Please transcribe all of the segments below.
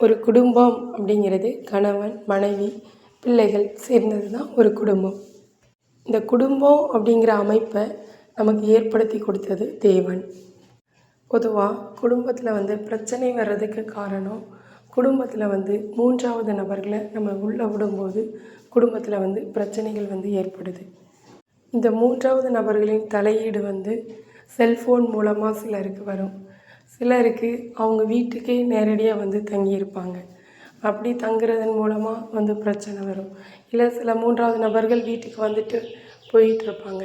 ஒரு குடும்பம் அப்படிங்கிறது கணவன் மனைவி பிள்ளைகள் சேர்ந்தது தான் ஒரு குடும்பம். இந்த குடும்பம் அப்படிங்கிற அமைப்பை நமக்கு ஏற்படுத்தி கொடுத்தது தேவன். பொதுவாக குடும்பத்தில் வந்து பிரச்சனை வர்றதுக்கு காரணம் குடும்பத்தில் வந்து மூன்றாவது நபர்களை நம்ம உள்ளே விடும்போது குடும்பத்தில் வந்து பிரச்சனைகள் வந்து ஏற்படுது. இந்த மூன்றாவது நபர்களின் தலையீடு வந்து செல்ஃபோன் மூலமாக சிலருக்கு வரும். சிலருக்கு அவங்க வீட்டுக்கே நேரடியாக வந்து தங்கியிருப்பாங்க அப்படி தங்குறதன் மூலமாக வந்து பிரச்சனை வரும். இல்லை சில மூன்றாவது நபர்கள் வீட்டுக்கு வந்துட்டு போயிட்டுருப்பாங்க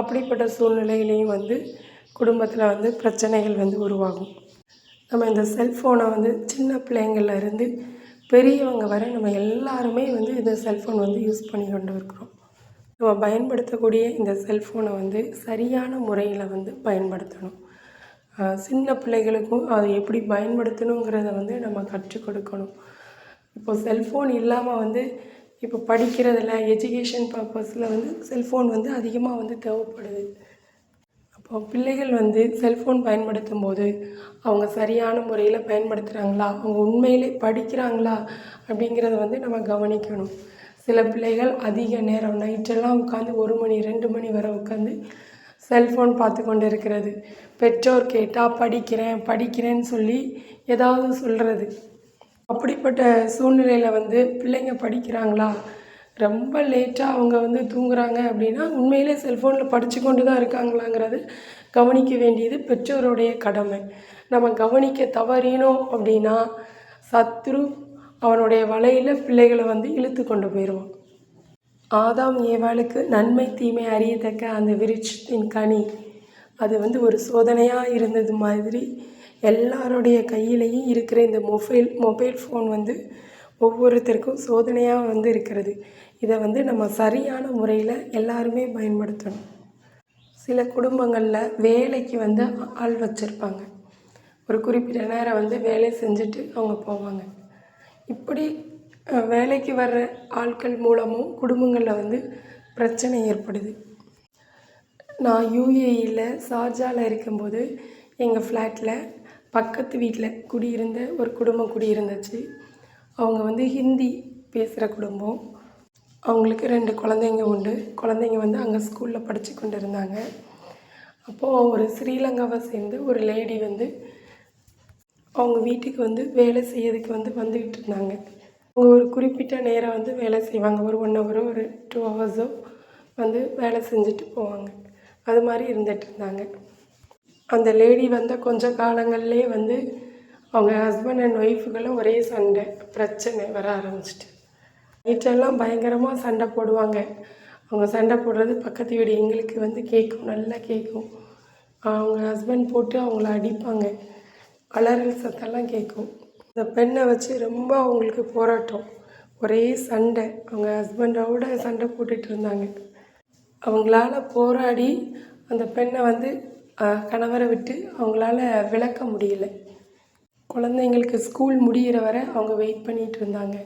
அப்படிப்பட்ட சூழ்நிலையிலையும் வந்து குடும்பத்தில் வந்து பிரச்சனைகள் வந்து உருவாகும். நம்ம இந்த செல்ஃபோனை வந்து சின்ன பிள்ளைங்கள்ல இருந்து பெரியவங்க வரை நம்ம எல்லாருமே வந்து இந்த செல்ஃபோன் வந்து யூஸ் பண்ணி கொண்டு இருக்கிறோம். நம்ம பயன்படுத்தக்கூடிய இந்த செல்ஃபோனை வந்து சரியான முறையில் வந்து பயன்படுத்தணும். சின்ன பிள்ளைகளுக்கும் அதை எப்படி பயன்படுத்தணுங்கிறத வந்து நம்ம கற்றுக் கொடுக்கணும். இப்போ செல்ஃபோன் இல்லாமல் வந்து இப்போ படிக்கிறதில் எஜுகேஷன் பர்பஸில் வந்து செல்ஃபோன் வந்து அதிகமாக வந்து தேவைப்படுது. அப்போ பிள்ளைகள் வந்து செல்ஃபோன் பயன்படுத்தும் போது அவங்க சரியான முறையில் பயன்படுத்துகிறாங்களா அவங்க உண்மையிலே படிக்கிறாங்களா? அப்படிங்கிறத வந்து நம்ம கவனிக்கணும். சில பிள்ளைகள் அதிக நேரம் நைட்டெல்லாம் உட்காந்து ஒரு மணி ரெண்டு மணி வரை உட்காந்து செல்ஃபோன் பார்த்து கொண்டு இருக்கிறது பெற்றோர் கேட்டால் படிக்கிறேன் படிக்கிறேன்னு சொல்லி ஏதாவது சொல்கிறது அப்படிப்பட்ட சூழ்நிலையில் வந்து பிள்ளைங்க படிக்கிறாங்களா? ரொம்ப லேட்டாக அவங்க வந்து தூங்குறாங்க அப்படின்னா உண்மையிலே செல்ஃபோனில் படித்து கொண்டு தான் இருக்காங்களாங்கிறது கவனிக்க வேண்டியது பெற்றோருடைய கடமை. நம்ம கவனிக்க தவறினோம் அப்படின்னா சத்ரு அவனுடைய வலையில் பிள்ளைகளை வந்து இழுத்து கொண்டு போயிடுவான் ஆதாம் ஏவாளுக்கு நன்மை தீமை அறியத்தக்க அந்த விருட்சத்தின் கனி. அது வந்து ஒரு சோதனையாக இருந்தது மாதிரி எல்லாருடைய கையிலையும் இருக்கிற இந்த மொபைல் மொபைல் ஃபோன் வந்து ஒவ்வொருத்தருக்கும் சோதனையாக வந்து இருக்கிறது. இதை வந்து நம்ம சரியான முறையில் எல்லாருமே பயன்படுத்தணும். சில குடும்பங்களில் வேலைக்கு வந்து ஆள் வச்சுருப்பாங்க. ஒரு குறிப்பிட்ட நேரம் வந்து வேலை செஞ்சுட்டு அவங்க போவாங்க. இப்படி வேலைக்கு வர்ற ஆட்கள் மூலமும் குடும்பங்களில் வந்து பிரச்சனை ஏற்படுது. நான் யூஏஇயில் ஷார்ஜாவில் இருக்கும்போது எங்கள் ஃப்ளாட்டில் பக்கத்து வீட்டில் குடியிருந்த ஒரு குடும்பம் குடியிருந்துச்சு. அவங்க வந்து ஹிந்தி பேசுகிற குடும்பம். அவங்களுக்கு ரெண்டு குழந்தைங்க உண்டு. குழந்தைங்க வந்து அங்கே ஸ்கூலில் படித்து கொண்டு இருந்தாங்க அப்போது ஒரு ஸ்ரீலங்காவை சேர்ந்து ஒரு லேடி வந்து அவங்க வீட்டுக்கு வந்து வேலை செய்யறதுக்கு வந்து வந்துக்கிட்டு இருந்தாங்க. அவங்க ஒரு குறிப்பிட்ட நேரம் வந்து வேலை செய்வாங்க. ஒரு ஒன் ஹவரோ ஒரு டூ ஹவர்ஸோ வந்து வேலை செஞ்சுட்டு போவாங்க. அது மாதிரி இருந்துகிட்டு இருந்தாங்க. அந்த லேடி வந்த கொஞ்ச காலங்கள்லேயே வந்து அவங்க ஹஸ்பண்ட் அண்ட் ஒய்ஃபுகளும் ஒரே சண்டை பிரச்சனை வர ஆரம்பிச்சிட்டு. நைட்டெல்லாம் பயங்கரமாக சண்டை போடுவாங்க. அவங்க சண்டை போடுறது பக்கத்து வீடு எங்களுக்கு வந்து கேட்கும் நல்லா கேட்கும் அவங்க ஹஸ்பண்ட் போட்டு அவங்கள அடிப்பாங்க. அலறல் சத்தெல்லாம் கேட்கும் அந்த பெண்ணை வச்சு ரொம்ப அவங்களுக்கு போராட்டம். ஒரே சண்டை. அவங்க ஹஸ்பண்டோட சண்டை போட்டுட்டு இருந்தாங்க. அவங்களால போராடி அந்த பெண்ணை வந்து கணவரை விட்டு அவங்களால விளக்க முடியல. குழந்தைங்களுக்கு ஸ்கூல் முடிகிற வரை அவங்க வெயிட் பண்ணிகிட்டு இருந்தாங்க.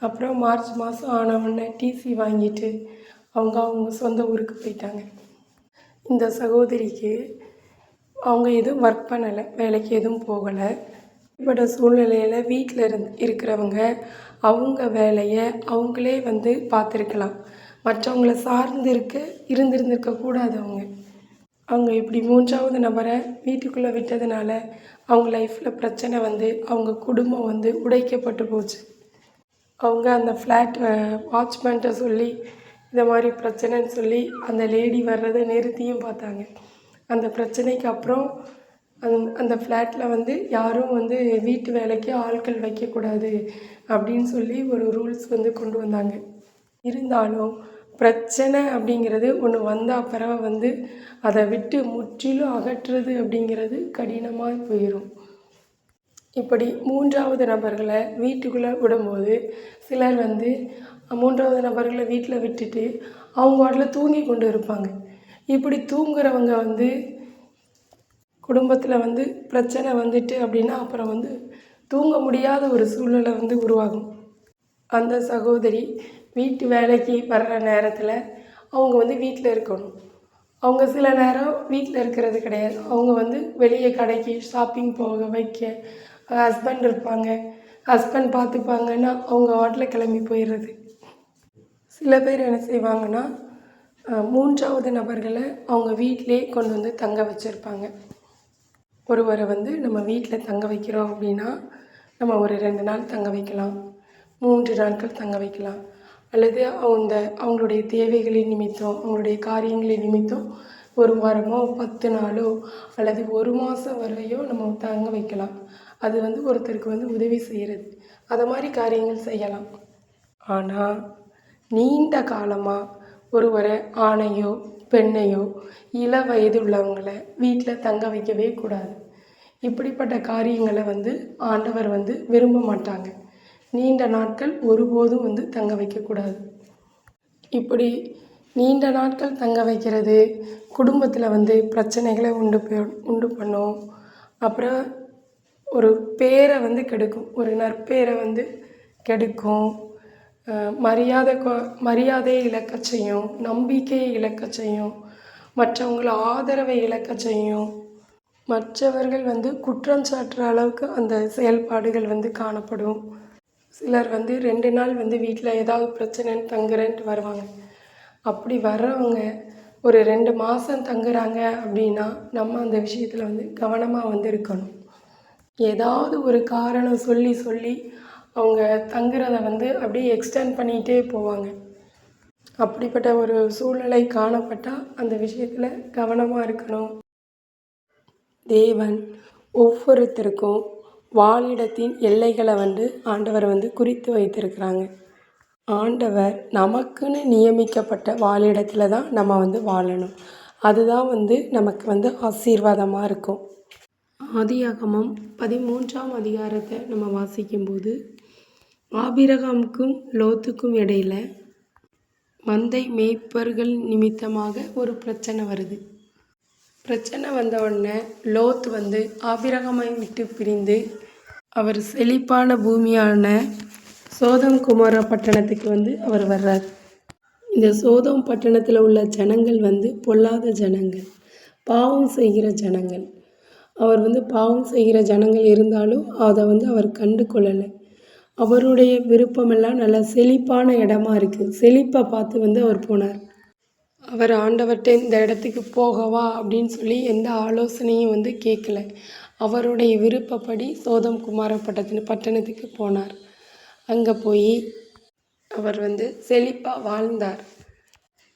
அப்புறம் மார்ச் மாதம் ஆனவுடனே டிசி வாங்கிட்டு அவங்க அவங்க சொந்த ஊருக்கு போயிட்டாங்க. இந்த சகோதரிக்கு அவங்க எதுவும் ஒர்க் பண்ணலை. வேலைக்கு எதுவும் போகலை. இப்படிப்பட்ட சூழ்நிலையில் வீட்டில் இருந் இருக்கிறவங்க அவங்க வேலையை அவங்களே வந்து பார்த்துருக்கலாம். மற்றவங்கள சார்ந்து இருக்க இருந்திருந்திருக்க கூடாது அவங்க அவங்க இப்படி மூன்றாவது நபரை வீட்டுக்குள்ளே விட்டதுனால அவங்க லைஃப்பில் பிரச்சனை வந்து அவங்க குடும்பம் வந்து உடைக்கப்பட்டு போச்சு. அவங்க அந்த ஃப்ளாட் வாட்ச்மேன்ட்ட சொல்லி இந்த மாதிரி பிரச்சனைன்னு சொல்லி அந்த லேடி வர்றதை நிறுத்தியும் பார்த்தாங்க. அந்த பிரச்சனைக்கு அப்புறம் அந் அந்த ஃப்ளாட்டில் வந்து யாரும் வந்து வீட்டு வேலைக்கு ஆட்கள் வைக்கக்கூடாது அப்படின்னு சொல்லி ஒரு ரூல்ஸ் வந்து கொண்டு வந்தாங்க. இருந்தாலும் பிரச்சனை அப்படிங்கிறது ஒன்று வந்தால் பிறவை வந்து அதை விட்டு முற்றிலும் அகற்றுறது அப்படிங்கிறது கடினமாக போயிடும் இப்படி மூன்றாவது நபர்களை வீட்டுக்குள்ளே விடும்போது சிலர் வந்து மூன்றாவது நபர்களை வீட்டில் விட்டுட்டு அவங்க வாட்டில் தூங்கி கொண்டு இருப்பாங்க. இப்படி தூங்குறவங்க வந்து குடும்பத்தில் வந்து பிரச்சனை வந்துட்டு அப்படின்னா அப்புறம் வந்து தூங்க முடியாத ஒரு சூழ்நிலை வந்து உருவாகும். அந்த சகோதரி வீட்டு வேலைக்கு வர்ற நேரத்தில் அவங்க வந்து வீட்டில் இருக்கணும். அவங்க சில நேரம் வீட்டில் இருக்கிறது கிடையாது. அவங்க வந்து வெளியே கடைக்கு ஷாப்பிங் போக வைக்க ஹஸ்பண்ட் இருப்பாங்க. ஹஸ்பண்ட் பார்த்துப்பாங்கன்னா அவங்க வாட்டில் கிளம்பி போயிடுறது. சில பேர் என்ன செய்வாங்கன்னா மூன்றாவது நபர்களை அவங்க வீட்டிலே கொண்டு வந்து தங்க வச்சுருப்பாங்க. ஒருவரை வந்து நம்ம வீட்டில் தங்க வைக்கிறோம் அப்படின்னா நம்ம ஒரு ரெண்டு நாள் தங்க வைக்கலாம் மூன்று நாட்கள் தங்க வைக்கலாம். அல்லது அந்த அவங்களுடைய தேவைகளின் நிமித்தம் அவங்களுடைய காரியங்களின் நிமித்தம் ஒரு வாரமோ பத்து நாளோ அல்லது ஒரு மாதம் வரையோ நம்ம தங்க வைக்கலாம். அது வந்து ஒருத்தருக்கு வந்து உதவி செய்கிறது அதை மாதிரி காரியங்கள் செய்யலாம். ஆனால் நீண்ட காலமாக ஒருவரை ஆணையோ பெண்ணையோ இள வயது உள்ளவங்களை வீட்டில் தங்க வைக்கவே கூடாது. இப்படிப்பட்ட காரியங்களை வந்து ஆண்டவர் வந்து விரும்ப மாட்டாங்க. நீண்ட நாட்கள் ஒருபோதும் வந்து தங்க வைக்கக்கூடாது இப்படி நீண்ட நாட்கள் தங்க வைக்கிறது குடும்பத்தில் வந்து பிரச்சனைகளை உண்டு உண்டு பண்ணும். அப்புறம் ஒரு பேரை வந்து கெடுக்கும். ஒரு நற்பேரை வந்து கெடுக்கும். மரியாதை கொ- மரியாதையை இழக்க செய்யும் நம்பிக்கையை இழக்க செய்யும் மற்றவங்கள ஆதரவை இழக்க செய்யும். மற்றவர்கள் வந்து குற்றம் சாட்டுற அளவுக்கு அந்த செயல்பாடுகள் வந்து காணப்படும். சிலர் வந்து ரெண்டு நாள் வந்து வீட்டில் ஏதாவது பிரச்சனைன்னு தங்குறேன்ட்டு வருவாங்க. அப்படி வர்றவங்க ஒரு ரெண்டு மாதம் தங்குறாங்க அப்படின்னா நம்ம அந்த விஷயத்தில் வந்து கவனமாக வந்து இருக்கணும். ஏதாவது ஒரு காரணம் சொல்லி சொல்லி அவங்க தங்குறத வந்து அப்படியே எக்ஸ்டெண்ட் பண்ணிகிட்டே போவாங்க. அப்படிப்பட்ட ஒரு சூழ்நிலை காணப்பட்டால் அந்த விஷயத்தில் கவனமாக இருக்கணும். தேவன் ஒவ்வொருத்தருக்கும் வாழிடத்தின் எல்லைகளை வந்து ஆண்டவர் வந்து குறித்து வைத்திருக்கிறாங்க. ஆண்டவர் நமக்குன்னு நியமிக்கப்பட்ட வாழிடத்தில் தான் நம்ம வந்து வாழணும். அதுதான் வந்து நமக்கு வந்து ஆசீர்வாதமாக இருக்கும். ஆதியாகமம் பதிமூன்றாம் அதிகாரத்தை நம்ம வாசிக்கும்போது ஆபிரகாமுக்கும் லோத்துக்கும் இடையில மந்தை மேய்ப்பர்கள் நிமித்தமாக ஒரு பிரச்சனை வருது. பிரச்சனை வந்த உடனே லோத் வந்து ஆபிரகாமை விட்டு பிரிந்து அவர் செழிப்பான பூமியான சோதம் குமார பட்டணத்துக்கு வந்து அவர் வர்றார். இந்த சோதம் பட்டணத்தில் உள்ள ஜனங்கள் வந்து பொல்லாத ஜனங்கள் பாவம் செய்கிற ஜனங்கள். அவர் வந்து பாவம் செய்கிற ஜனங்கள் இருந்தாலும் அதை வந்து அவர் கண்டு கொள்ளலை அவருடைய விருப்பமெல்லாம் நல்ல செழிப்பான இடமா இருக்குது செழிப்பை பார்த்து வந்து அவர் போனார். அவர் ஆண்டவர்கிட்ட இந்த இடத்துக்கு போகவா அப்படின்னு சொல்லி எந்த ஆலோசனையும் வந்து கேட்கல. அவருடைய விருப்பப்படி சோதம் குமார பட்டத்தின் பட்டணத்துக்கு போனார். அங்கே போய் அவர் வந்து செழிப்பாக வாழ்ந்தார்.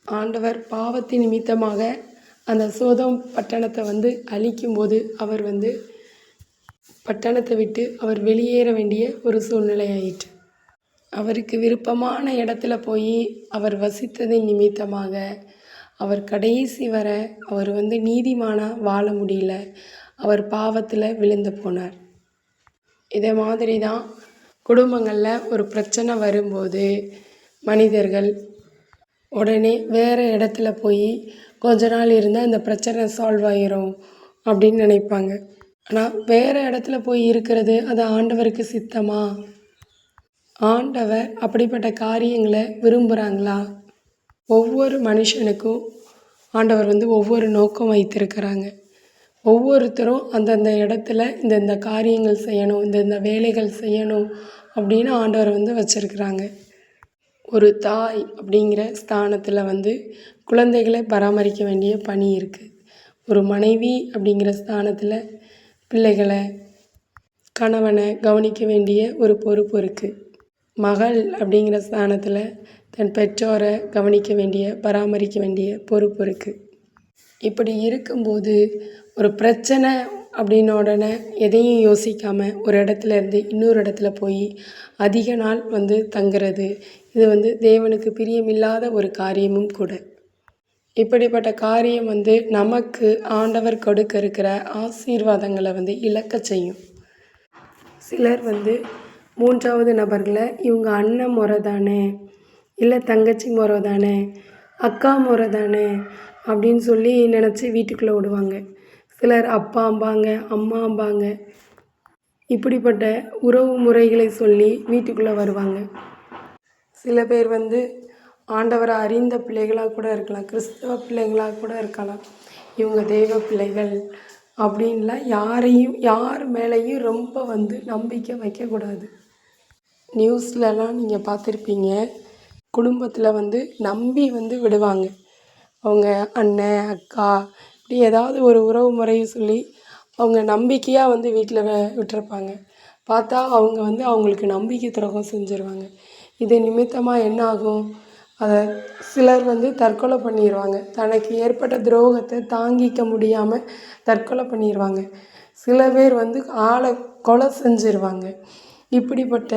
ஆண்டவர் பாவத்தின் நிமித்தமாக அந்த சோதம் பட்டணத்தை வந்து அழிக்கும்போது அவர் வந்து பட்டணத்தை விட்டு அவர் வெளியேற வேண்டிய ஒரு சூழ்நிலை ஆயிற்று அவருக்கு விருப்பமான இடத்துல போய் அவர் வசித்ததின் நிமித்தமாக அவர் கடைசி வர அவர் வந்து நீதிமானாக வாழ முடியல. அவர் பாவத்தில் விழுந்து போனார். இதே மாதிரி தான் குடும்பங்களில் ஒரு பிரச்சனை வரும்போது மனிதர்கள் உடனே வேறு இடத்துல போய் கொஞ்ச நாள் இருந்தால் இந்த பிரச்சனை சால்வ் ஆயிரும் அப்படின்னு நினைப்பாங்க. ஆனால் வேறு இடத்துல போய் இருக்கிறது அது ஆண்டவருக்கு சித்தமா? ஆண்டவர் அப்படிப்பட்ட காரியங்களை விரும்புகிறாங்களா ஒவ்வொரு மனுஷனுக்கும் ஆண்டவர் வந்து ஒவ்வொரு நோக்கம் வைத்திருக்கிறாங்க. ஒவ்வொருத்தரும் அந்தந்த இடத்துல இந்தந்த காரியங்கள் செய்யணும் இந்தந்த வேலைகள் செய்யணும் அப்படின்னு ஆண்டவர் வந்து வச்சுருக்கிறாங்க. ஒரு தாய் அப்படிங்கிற ஸ்தானத்தில் வந்து குழந்தைகளை பராமரிக்க வேண்டிய பணி இருக்குது ஒரு மனைவி அப்படிங்கிற ஸ்தானத்தில் பிள்ளைகளை கணவனை கவனிக்க வேண்டிய ஒரு பொறுப்பு இருக்குது மகள் அப்படிங்கிற ஸ்தானத்தில் தன் பெற்றோரை கவனிக்க வேண்டிய பராமரிக்க வேண்டிய பொறுப்பு இருக்குது இப்படி இருக்கும்போது ஒரு பிரச்சனை அப்படின்ன உடனே எதையும் யோசிக்காமல் ஒரு இடத்துல இருந்து இன்னொரு இடத்துல போய் அதிக நாள் வந்து தங்குறது. இது வந்து தேவனுக்கு பிரியமில்லாத ஒரு காரியமும் கூட. இப்படிப்பட்ட காரியம் வந்து நமக்கு ஆண்டவர் கொடுக்க இருக்கிற ஆசீர்வாதங்களை வந்து இழக்க செய்யும். சிலர் வந்து மூன்றாவது நபர்களை இவங்க அண்ணன் முறை தானே இல்லை தங்கச்சி முறை தானே அக்கா முறை தானே அப்படின்னு சொல்லி நினச்சி வீட்டுக்குள்ளே விடுவாங்க சிலர் அப்பாம்பாங்க அம்மாம்பாங்க இப்படிப்பட்ட உறவு முறைகளை சொல்லி வீட்டுக்குள்ளே வருவாங்க. சில பேர் வந்து ஆண்டவரை அறிந்த பிள்ளைகளாக கூட இருக்கலாம் கிறிஸ்தவ பிள்ளைகளாக கூட இருக்கலாம். இவங்க தெய்வ பிள்ளைகள் அப்படின்லாம் யாரையும் யார் மேலேயும் ரொம்ப வந்து நம்பிக்கை வைக்கக்கூடாது. நியூஸ்லலாம் நீங்கள் பார்த்துருப்பீங்க குடும்பத்தில் வந்து நம்பி வந்து விடுவாங்க. அவங்க அண்ணன் அக்கா இப்படி ஏதாவது ஒரு உறவு முறையை சொல்லி அவங்க நம்பிக்கையாக வந்து வீட்டில் விட்டுருப்பாங்க. பார்த்தா அவங்க வந்து அவங்களுக்கு நம்பிக்கை துரோகம் செஞ்சுருவாங்க. இது நிமித்தமாக என்ன ஆகும் அதை சிலர் வந்து தற்கொலை பண்ணிடுவாங்க தனக்கு ஏற்பட்ட துரோகத்தை தாங்கிக்க முடியாமல் தற்கொலை பண்ணிடுவாங்க சில பேர் வந்து ஆளை கொலை செஞ்சிருவாங்க. இப்படிப்பட்ட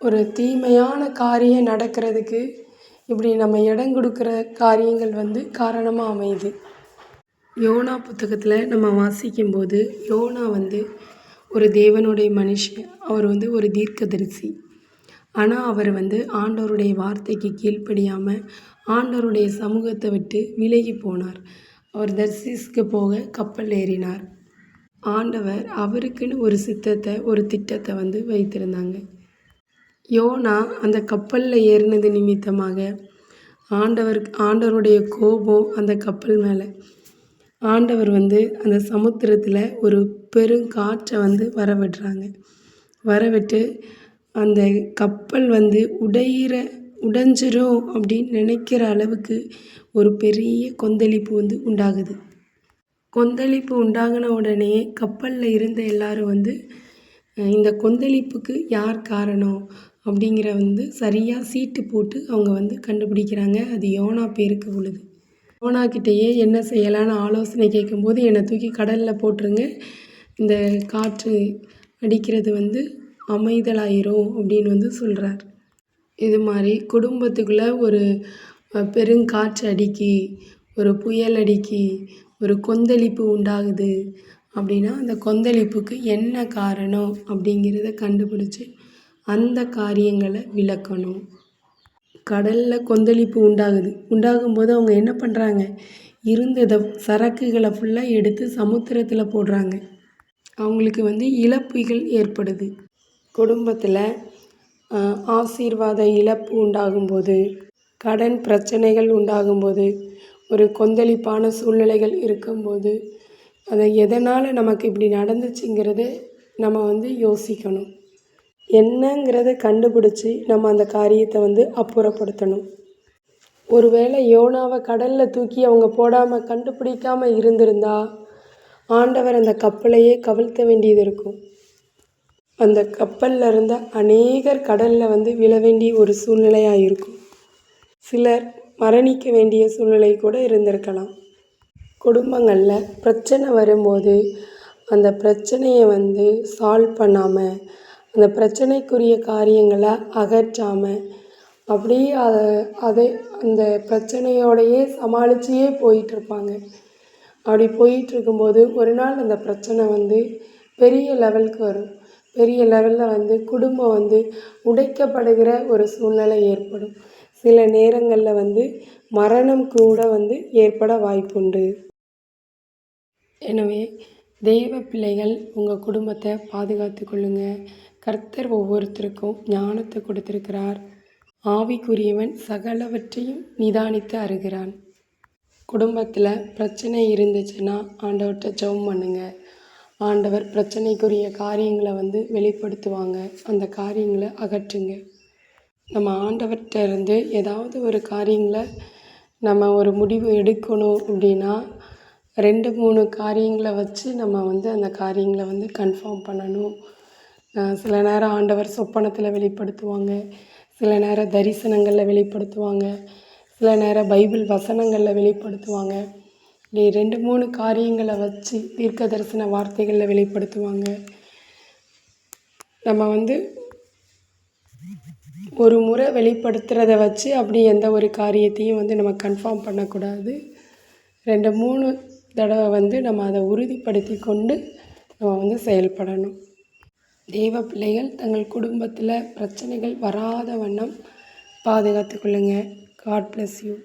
ஒரு தீமையான காரியம் நடக்கிறதுக்கு இப்படி நம்ம இடம் கொடுக்குற காரியங்கள் வந்து காரணமாக அமையுது. யோனா புத்தகத்தில் நம்ம வாசிக்கும்போது யோனா வந்து ஒரு தேவனுடைய மனுஷன். அவர் வந்து ஒரு தீர்க்கதரிசி. ஆனால் அவர் வந்து ஆண்டவருடைய வார்த்தைக்கு கீழ்ப்படியாமல் ஆண்டவருடைய சமூகத்தை விட்டு விலகி போனார். அவர் தர்சீஸ்க்கு போக கப்பல் ஏறினார். ஆண்டவர் அவருக்குன்னு ஒரு சித்தத்தை ஒரு திட்டத்தை வந்து வைத்திருந்தாங்க. யோனா அந்த கப்பலில் ஏறினது நிமித்தமாக ஆண்டவர் ஆண்டவருடைய கோபம் அந்த கப்பல் மேலே. ஆண்டவர் வந்து அந்த சமுத்திரத்தில் ஒரு பெருங்காற்றை வந்து வர விடுறாங்க அந்த கப்பல் வந்து உடையிற உடைஞ்சிரும் அப்படின்னு நினைக்கிற அளவுக்கு ஒரு பெரிய கொந்தளிப்பு வந்து உண்டாகுது. கொந்தளிப்பு உண்டாகின உடனே கப்பலில் இருந்த எல்லாரும் வந்து இந்த கொந்தளிப்புக்கு யார் காரணம்? அப்படிங்கிற வந்து சரியாக சீட்டு போட்டு அவங்க வந்து கண்டுபிடிக்கிறாங்க. அது யோனா பேருக்கு உழுது யோனா கிட்டேயே என்ன செய்யலான்னு ஆலோசனை கேட்கும்போது என்னை தூக்கி கடலில் போட்டுருங்க. இந்த காற்று அடிக்கிறது வந்து அமைதலாயிரும் அப்படின்னு வந்து சொல்கிறார் இது மாதிரி குடும்பத்துக்குள்ளே ஒரு பெருங்காற்று அடிக்கி ஒரு புயல் அடிக்கி ஒரு கொந்தளிப்பு உண்டாகுது அப்படின்னா அந்த கொந்தளிப்புக்கு என்ன காரணம் அப்படிங்கிறத கண்டுபிடிச்சி அந்த காரியங்களை விளக்கணும். கடலில் கொந்தளிப்பு உண்டாகுது. உண்டாகும்போது அவங்க என்ன பண்ணுறாங்க இருந்ததை சரக்குகளை ஃபுல்லாக எடுத்து சமுத்திரத்தில் போடுறாங்க. அவங்களுக்கு வந்து இழப்புகள் ஏற்படுது. குடும்பத்தில் ஆசீர்வாத இழப்பு உண்டாகும்போது கடன் பிரச்சனைகள் உண்டாகும்போது ஒரு கொந்தளிப்பான சூழ்நிலைகள் இருக்கும்போது அதை எதனால் நமக்கு இப்படி நடந்துச்சுங்கிறத நம்ம வந்து யோசிக்கணும். என்னங்கிறத கண்டுபிடிச்சி நம்ம அந்த காரியத்தை வந்து அப்புறப்படுத்தணும். ஒருவேளை யோனாவை கடலில் தூக்கி அவங்க போடாமல் கண்டுபிடிக்காமல் இருந்திருந்தா ஆண்டவர் அந்த கப்பலையே கவிழ்த்த வேண்டியது இருக்கும். அந்த கப்பலில் இருந்த அநேகர் கடலில் வந்து விழ வேண்டிய ஒரு சூழ்நிலையாக இருக்கும் சிலர் மரணிக்க வேண்டிய சூழ்நிலை கூட இருந்திருக்கலாம். குடும்பங்களில் பிரச்சனை வரும்போது அந்த பிரச்சனையை வந்து சால்வ் பண்ணாமல் அந்த பிரச்சனைக்குரிய காரியங்களை அகற்றாமல் அப்படியே அதை அதை அந்த பிரச்சனையோடையே சமாளிச்சியே போயிட்டுருப்பாங்க. அப்படி போயிட்டுருக்கும்போது ஒரு நாள் அந்த பிரச்சனை வந்து பெரிய லெவலுக்கு வரும். பெரிய லெவலில் வந்து குடும்பம் வந்து உடைக்கப்படுகிற ஒரு சூழ்நிலை ஏற்படும். சில நேரங்களில் வந்து மரணம் கூட வந்து ஏற்பட வாய்ப்புண்டு. எனவே தெய்வ பிள்ளைகள் உங்கள் குடும்பத்தை பாதுகாத்து கொள்ளுங்கள் கர்த்தர் ஒவ்வொருத்தருக்கும் ஞானத்தை கொடுத்திருக்கிறார். ஆவிக்குரியவன் சகலவற்றையும் நிதானித்து அருகிறான். குடும்பத்தில் பிரச்சனை இருந்துச்சுன்னா ஆண்டவர்கிட்ட ஜெபம் பண்ணுங்கள் ஆண்டவர் பிரச்சனைக்குரிய காரியங்களை வந்து வெளிப்படுத்துவாங்க. அந்த காரியங்களை அகற்றுங்க. நம்ம ஆண்டவர்கிட்ட இருந்து ஏதாவது ஒரு காரியங்களை நம்ம ஒரு முடிவு எடுக்கணும் அப்படின்னா ரெண்டு மூணு காரியங்களை வச்சு நம்ம வந்து அந்த காரியங்களை வந்து கன்ஃபார்ம் பண்ணணும். சில நேரம் ஆண்டவர் சொப்பனத்தில் வெளிப்படுத்துவாங்க. சில நேரம் தரிசனங்களில் வெளிப்படுத்துவாங்க. சில நேரம் பைபிள் வசனங்களில் வெளிப்படுத்துவாங்க. இப்படி ரெண்டு மூணு காரியங்களை வச்சு தீர்க்க தரிசன வார்த்தைகளில் வெளிப்படுத்துவாங்க. நம்ம வந்து ஒரு முறை வெளிப்படுத்துகிறத வச்சு அப்படி எந்த ஒரு காரியத்தையும் வந்து நம்ம கன்ஃபார்ம் பண்ணக்கூடாது. ரெண்டு மூணு தடவை வந்து நம்ம அதை உறுதிப்படுத்தி கொண்டு நம்ம வந்து செயல்படணும். தெய்வ பிள்ளைகள் தங்கள் குடும்பத்தில் பிரச்சனைகள் வராத வண்ணம் பாதுகாத்து கொள்ளுங்கள் காட் ப்ளஸ் யூ